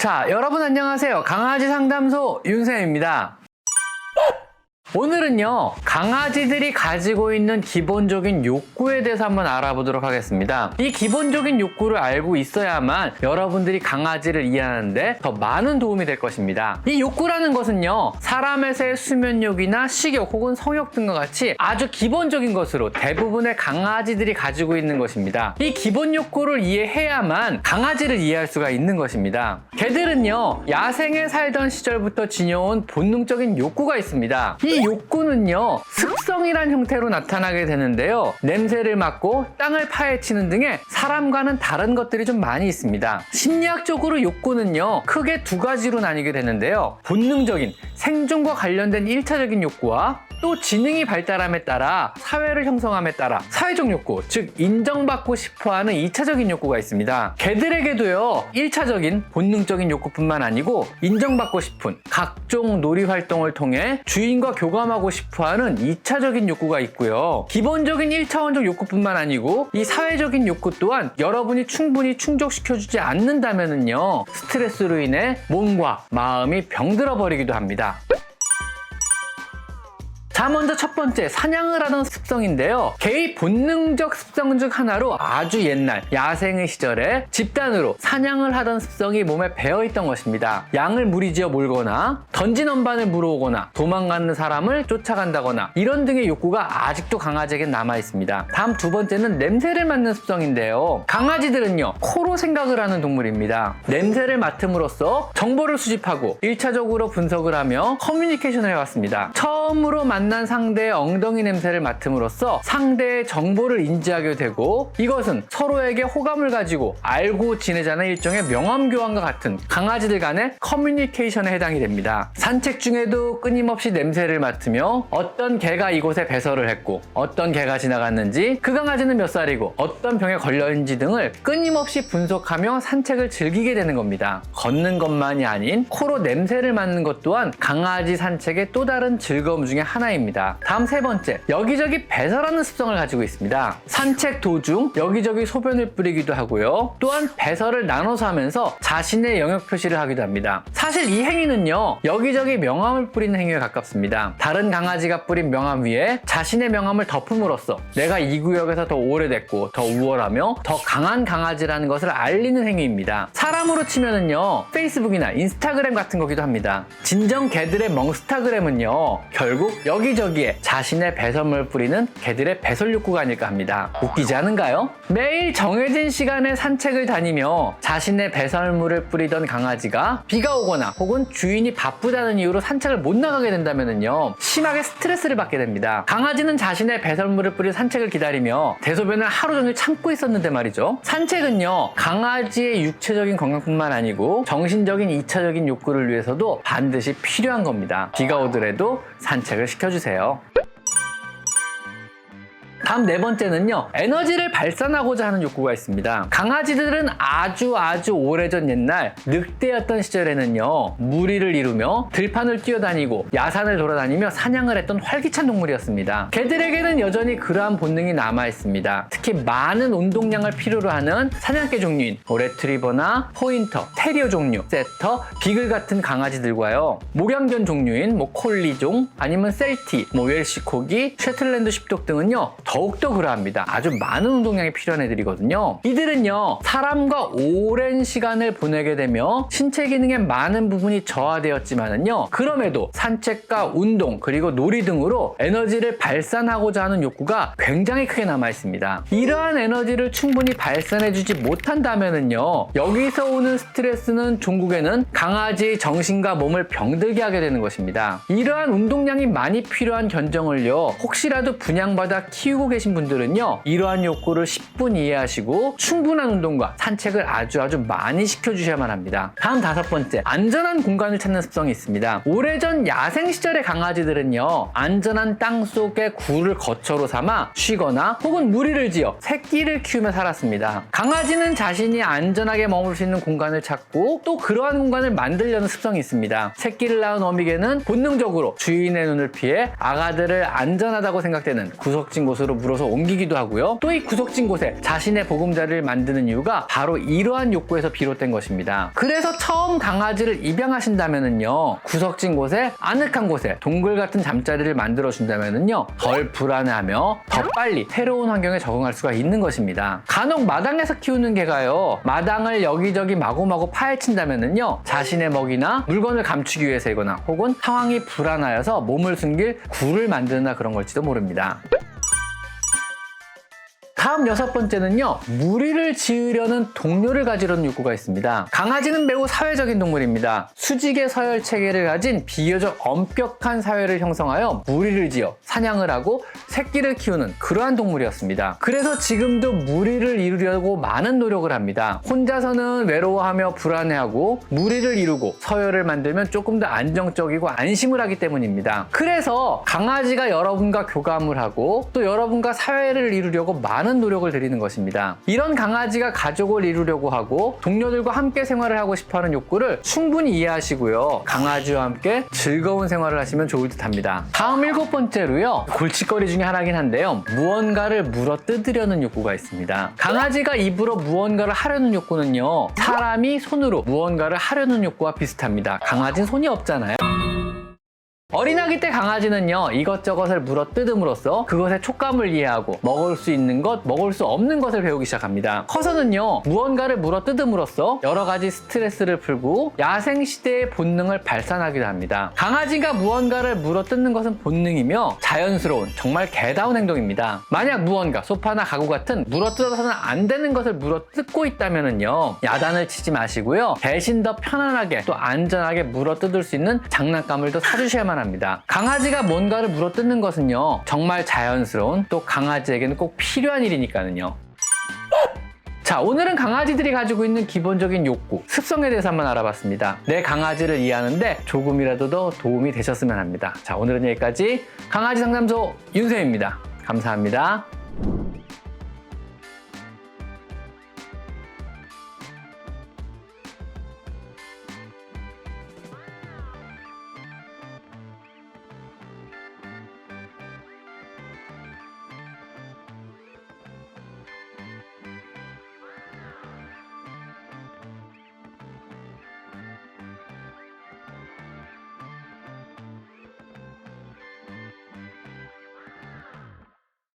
자, 여러분 안녕하세요. 강아지 상담소 윤쌤입니다. 오늘은요, 강아지들이 가지고 있는 기본적인 욕구에 대해서 한번 알아보도록 하겠습니다. 이 기본적인 욕구를 알고 있어야만 여러분들이 강아지를 이해하는데 더 많은 도움이 될 것입니다. 이 욕구라는 것은요, 사람에서의 수면욕이나 식욕 혹은 성욕 등과 같이 아주 기본적인 것으로 대부분의 강아지들이 가지고 있는 것입니다. 이 기본 욕구를 이해해야만 강아지를 이해할 수가 있는 것입니다. 개들은요, 야생에 살던 시절부터 지녀온 본능적인 욕구가 있습니다. 이 욕구는요, 습성이란 형태로 나타나게 되는데요. 냄새를 맡고 땅을 파헤치는 등의 사람과는 다른 것들이 좀 많이 있습니다. 심리학적으로 욕구는요, 크게 두 가지로 나뉘게 되는데요. 본능적인 생존과 관련된 1차적인 욕구와 또 지능이 발달함에 따라 사회를 형성함에 따라 사회적 욕구, 즉 인정받고 싶어하는 2차적인 욕구가 있습니다. 개들에게도요, 1차적인 본능적인 욕구뿐만 아니고 인정받고 싶은 각종 놀이 활동을 통해 주인과 교감하고 싶어하는 2차적인 욕구가 있고요. 기본적인 1차원적 욕구뿐만 아니고 이 사회적인 욕구 또한 여러분이 충분히 충족시켜주지 않는다면은요, 스트레스로 인해 몸과 마음이 병들어 버리기도 합니다. 자, 먼저 첫 번째, 사냥을 하던 습성인데요. 개의 본능적 습성 중 하나로 아주 옛날 야생의 시절에 집단으로 사냥을 하던 습성이 몸에 배어 있던 것입니다. 양을 무리지어 몰거나 던진 언반을 물어오거나 도망가는 사람을 쫓아간다거나 이런 등의 욕구가 아직도 강아지에게 남아 있습니다. 다음 두 번째는 냄새를 맡는 습성인데요. 강아지들은요, 코로 생각을 하는 동물입니다. 냄새를 맡음으로써 정보를 수집하고 1차적으로 분석을 하며 커뮤니케이션을 해왔습니다. 처음으로 만난 상대의 엉덩이 냄새를 맡음으로써 상대의 정보를 인지하게 되고 이것은 서로에게 호감을 가지고 알고 지내자는 일종의 명함 교환과 같은 강아지들 간의 커뮤니케이션에 해당이 됩니다. 산책 중에도 끊임없이 냄새를 맡으며 어떤 개가 이곳에 배설을 했고 어떤 개가 지나갔는지 그 강아지는 몇 살이고 어떤 병에 걸렸는지 등을 끊임없이 분석하며 산책을 즐기게 되는 겁니다. 걷는 것만이 아닌 코로 냄새를 맡는 것 또한 강아지 산책의 또 다른 즐거움 중에 하나입니다. 다음 세 번째, 여기저기 배설하는 습성을 가지고 있습니다. 산책 도중 여기저기 소변을 뿌리기도 하고요. 또한 배설을 나눠서 하면서 자신의 영역 표시를 하기도 합니다. 사실 이 행위는요, 여기저기 명함을 뿌리는 행위에 가깝습니다. 다른 강아지가 뿌린 명함 위에 자신의 명함을 덮음으로써 내가 이 구역에서 더 오래됐고 더 우월하며 더 강한 강아지라는 것을 알리는 행위입니다. 사람으로 치면은요, 페이스북이나 인스타그램 같은 거기도 합니다. 진정 개들의 멍스타그램은요, 결국 여기 저기에 자신의 배설물을 뿌리는 개들의 배설 욕구가 아닐까 합니다. 웃기지 않은가요? 매일 정해진 시간에 산책을 다니며 자신의 배설물을 뿌리던 강아지가 비가 오거나 혹은 주인이 바쁘다는 이유로 산책을 못 나가게 된다면요 심하게 스트레스를 받게 됩니다. 강아지는 자신의 배설물을 뿌릴 산책을 기다리며 대소변을 하루 종일 참고 있었는데 말이죠. 산책은요 강아지의 육체적인 건강뿐만 아니고 정신적인 2차적인 욕구를 위해서도 반드시 필요한 겁니다. 비가 오더라도 산책을 시켜 주세요. 다음 네 번째는요 에너지를 발산하고자 하는 욕구가 있습니다. 강아지들은 아주 아주 오래전 옛날 늑대였던 시절에는요 무리를 이루며 들판을 뛰어다니고 야산을 돌아다니며 사냥을 했던 활기찬 동물이었습니다. 개들에게는 여전히 그러한 본능이 남아 있습니다. 특히 많은 운동량을 필요로 하는 사냥개 종류인 레트리버나 포인터, 테리어 종류, 세터, 비글 같은 강아지들과요 목양견 종류인 뭐 콜리종 아니면 셀티, 뭐 웰시코기, 셰틀랜드 십독 등은요 더욱더 그러합니다. 아주 많은 운동량이 필요한 애들이거든요. 이들은요, 사람과 오랜 시간을 보내게 되며 신체 기능의 많은 부분이 저하되었지만은요, 그럼에도 산책과 운동, 그리고 놀이 등으로 에너지를 발산하고자 하는 욕구가 굉장히 크게 남아 있습니다. 이러한 에너지를 충분히 발산해주지 못한다면은요, 여기서 오는 스트레스는 종국에는 강아지의 정신과 몸을 병들게 하게 되는 것입니다. 이러한 운동량이 많이 필요한 견정을요, 혹시라도 분양받아 키우고 계신 분들은요 이러한 욕구를 10분 이해하시고 충분한 운동과 산책을 아주 아주 많이 시켜주셔야만 합니다. 다음 다섯 번째 안전한 공간을 찾는 습성이 있습니다. 오래전 야생 시절의 강아지들은요 안전한 땅 속에 굴을 거처로 삼아 쉬거나 혹은 무리를 지어 새끼를 키우며 살았습니다. 강아지는 자신이 안전하게 머물 수 있는 공간을 찾고 또 그러한 공간을 만들려는 습성이 있습니다. 새끼를 낳은 어미개는 본능적으로 주인의 눈을 피해 아가들을 안전하다고 생각되는 구석진 곳으로 구석진으로 물어서 옮기기도 하고요. 또 이 구석진 곳에 자신의 보금자리를 만드는 이유가 바로 이러한 욕구에서 비롯된 것입니다. 그래서 처음 강아지를 입양하신다면은요, 구석진 곳에 아늑한 곳에 동굴 같은 잠자리를 만들어 준다면은요, 덜 불안해하며 더 빨리 새로운 환경에 적응할 수가 있는 것입니다. 간혹 마당에서 키우는 개가요, 마당을 여기저기 마구마구 파헤친다면은요, 자신의 먹이나 물건을 감추기 위해서이거나 혹은 상황이 불안하여서 몸을 숨길 굴을 만드나 그런 걸지도 모릅니다. 다음 여섯 번째는요, 무리를 지으려는 동료를 가지려는 욕구가 있습니다. 강아지는 매우 사회적인 동물입니다. 수직의 서열 체계를 가진 비교적 엄격한 사회를 형성하여 무리를 지어 사냥을 하고 새끼를 키우는 그러한 동물이었습니다. 그래서 지금도 무리를 이루려고 많은 노력을 합니다. 혼자서는 외로워하며 불안해하고 무리를 이루고 서열을 만들면 조금 더 안정적이고 안심을 하기 때문입니다. 그래서 강아지가 여러분과 교감을 하고 또 여러분과 사회를 이루려고 많은 노력을 들이는 것입니다. 이런 강아지가 가족을 이루려고 하고 동료들과 함께 생활을 하고 싶어 하는 욕구를 충분히 이해하시고요. 강아지와 함께 즐거운 생활을 하시면 좋을 듯 합니다. 다음 일곱 번째로요. 골칫거리 중에 하나긴 한데요. 무언가를 물어 뜯으려는 욕구가 있습니다. 강아지가 입으로 무언가를 하려는 욕구는요. 사람이 손으로 무언가를 하려는 욕구와 비슷합니다. 강아지는 손이 없잖아요. 어린아기 때 강아지는요 이것저것을 물어 뜯음으로써 그것의 촉감을 이해하고 먹을 수 있는 것, 먹을 수 없는 것을 배우기 시작합니다. 커서는요 무언가를 물어 뜯음으로써 여러 가지 스트레스를 풀고 야생 시대의 본능을 발산하기도 합니다. 강아지가 무언가를 물어 뜯는 것은 본능이며 자연스러운 정말 개다운 행동입니다. 만약 무언가 소파나 가구 같은 물어 뜯어서는 안 되는 것을 물어 뜯고 있다면은요 야단을 치지 마시고요 대신 더 편안하게 또 안전하게 물어 뜯을 수 있는 장난감을 더 사주셔야만 합니다. 강아지가 뭔가를 물어 뜯는 것은요 정말 자연스러운 또 강아지에게는 꼭 필요한 일이니까는요. 자, 오늘은 강아지들이 가지고 있는 기본적인 욕구, 습성에 대해서 한번 알아봤습니다. 내 강아지를 이해하는데 조금이라도 더 도움이 되셨으면 합니다. 자, 오늘은 여기까지 강아지 상담소 윤세입니다. 감사합니다.